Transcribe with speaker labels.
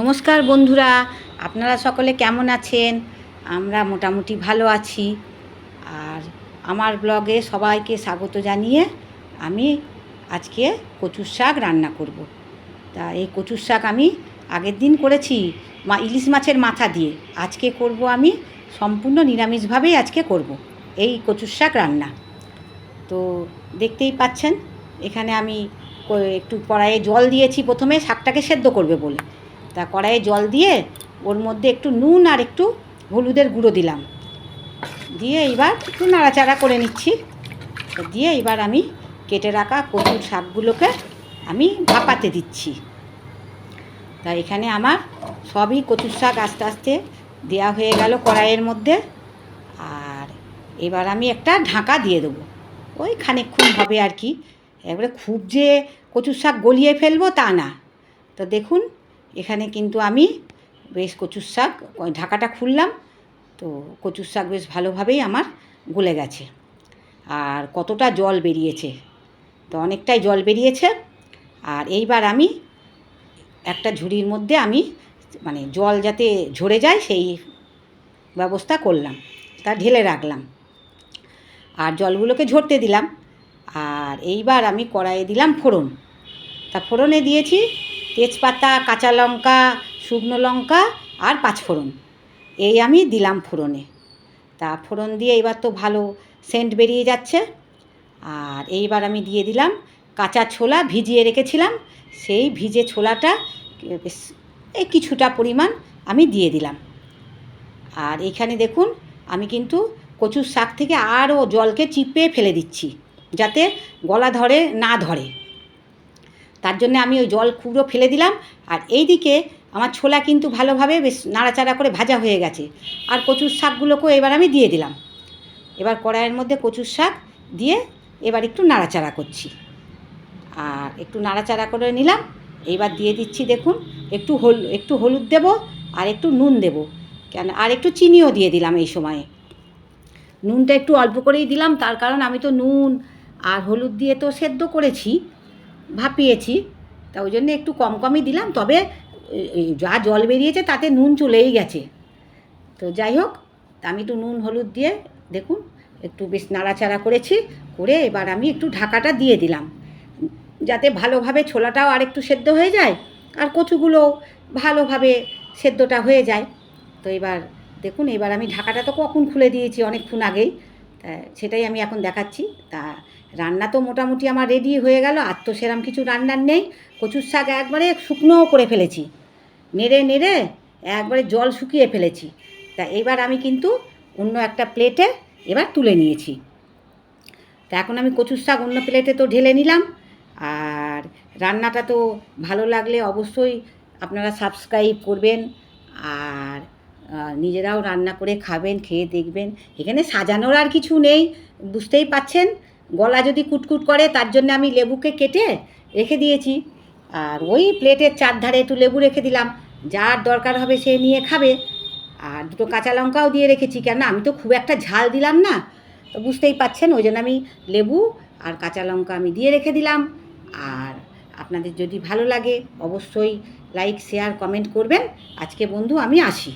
Speaker 1: নমস্কার বন্ধুরা, আপনারা সকলে কেমন আছেন আমরা মোটামুটি ভালো আছি আর আমার ব্লগে সবাইকে স্বাগত জানিয়ে আমি আজকে কচুর শাক রান্না করব। তা এই কচুর শাক আমি আগের দিন করেছি, মা ইলিশ মাছের মাথা দিয়ে আজকে করব আমি, সম্পূর্ণ নিরামিষভাবেই আজকে করব। এই কচুর শাক রান্না তো দেখতেই পাচ্ছেন, এখানে আমি একটু কড়াইয়ে জল দিয়েছি, প্রথমে শাকটাকে সেদ্ধ করবে বলে তা কড়াইয়ে জল দিয়ে ওর মধ্যে একটু নুন আর একটু হলুদের গুঁড়ো দিলাম। দিয়ে এবার একটু নাড়াচাড়া করে নিচ্ছি। দিয়ে এবার আমি কেটে রাখা কচুর শাকগুলোকে আমি ভাপাতে দিচ্ছি। তা এখানে আমার সবই কচুর শাক আস্তে আস্তে দেওয়া হয়ে গেল কড়াইয়ের মধ্যে। আর এবার আমি একটা ঢাকা দিয়ে দেবো। ওই খানিকক্ষণ হবে আর কি। এবারে খুব যে কচুর শাক গলিয়ে ফেলব তা না। তো দেখুন এখানে কিন্তু আমি বেশ কচুর শাক ঢাকাটা খুললাম, তো কচুর শাক বেশ ভালোভাবেই আমার গলে গেছে। আর কতটা জল বেরিয়েছে, তো অনেকটাই জল বেরিয়েছে। আর এইবার আমি একটা ঝুড়ির মধ্যে আমি মানে জল যাতে ঝরে যায় সেই ব্যবস্থা করলাম, তা ঢেলে রাখলাম। আর জলগুলোকে ঝরতে দিলাম। আর এইবার আমি কড়াইয়ে দিলাম ফোড়ন। তা ফোড়নে দিয়েছি তেজপাতা, কাঁচা লঙ্কা, শুকনো লঙ্কা আর পাঁচফোড়ন এই আমি দিলাম ফোড়নে। তা ফোড়ন দিয়ে এবার তো ভালো সেন্ট বেরিয়ে যাচ্ছে। আর এইবার আমি দিয়ে দিলাম কাঁচা ছোলা ভিজিয়ে রেখেছিলাম। সেই ভিজে ছোলাটা এই কিছুটা পরিমাণ আমি দিয়ে দিলাম। আর এখানে দেখুন, আমি কিন্তু কচুর শাক থেকে আরও জলকে চিপে ফেলে দিচ্ছি, যাতে গলা ধরে, না ধরে। তার জন্য আমি ওই জল পুরো ফেলে দিলাম। আর এই দিকে আমার ছোলা কিন্তু ভালোভাবে বেশ নাড়াচাড়া করে ভাজা হয়ে গেছে। আর কচুর শাকগুলোকেও এবার আমি দিয়ে দিলাম। এবার কড়াইয়ের মধ্যে কচুর শাক দিয়ে এবার একটু নাড়াচাড়া করছি। আর একটু নাড়াচাড়া করে নিলাম। এইবার দিয়ে দিচ্ছি দেখুন, একটু হল, একটু হলুদ দেব আর একটু নুন দেব। কেন, আর একটু চিনিও দিয়ে দিলাম এই সময়ে। নুনটা একটু অল্প করেই দিলাম, তার কারণ আমি তো নুন আর হলুদ দিয়ে তো সেদ্ধ করেছি। ভাপিয়েছি। তা ওই জন্য একটু কম কমই দিলাম, তবে যা জল বেরিয়েছে তাতে নুন চলেই গেছে। তো যাই হোক, তা আমি একটু নুন, হলুদ দিয়ে দেখুন, একটু বেশ নাড়াচাড়া করেছি, করে এবার আমি একটু ঢাকাটা দিয়ে দিলাম। যাতে ভালোভাবে ছোলাটাও আর একটু সেদ্ধ হয়ে যায়, আর কচুগুলো ভালোভাবে সেদ্ধটা হয়ে যায়। তো এবার দেখুন, এবার আমি ঢাকাটা তো কখন খুলে দিয়েছি, অনেকক্ষণ আগেই। সেটাই আমি এখন দেখাচ্ছি। তা রান্না তো মোটামুটি আমার রেডি হয়ে গেল, আর তো সেরম কিছু রান্নার নেই। কচুর শাক একবারে শুকনোও করে ফেলেছি। নেড়ে নেড়ে একবারে জল শুকিয়ে ফেলেছি। তা এবার আমি কিন্তু অন্য একটা প্লেটে এবার তুলে নিয়েছি। তা এখন আমি কচুর শাক অন্য প্লেটে তো ঢেলে নিলাম। আর রান্নাটা তো ভালো লাগলে অবশ্যই আপনারা সাবস্ক্রাইব করবেন। আর নিজেরাও রান্না করে খাবেন, খেয়ে দেখবেন। এখানে সাজানোর আর কিছু নেই, বুঝতেই পাচ্ছেন? গলা যদি কুটকুট করে, তার জন্য আমি লেবুকে কেটে রেখে দিয়েছি। আর ওই প্লেটের চারধারে একটু লেবু রেখে দিলাম। যার দরকার হবে সে নিয়ে খাবে। আর দুটো কাঁচা লঙ্কাও দিয়ে রেখেছি কেন আমি তো খুব একটা ঝাল দিলাম না। তো বুঝতেই পাচ্ছেন, ওই জন্য আমি লেবু আর কাঁচা লঙ্কা আমি দিয়ে রেখে দিলাম। আর আপনাদের যদি ভালো লাগে, অবশ্যই লাইক, শেয়ার, কমেন্ট করবেন। আজকে বন্ধু আমি আসি।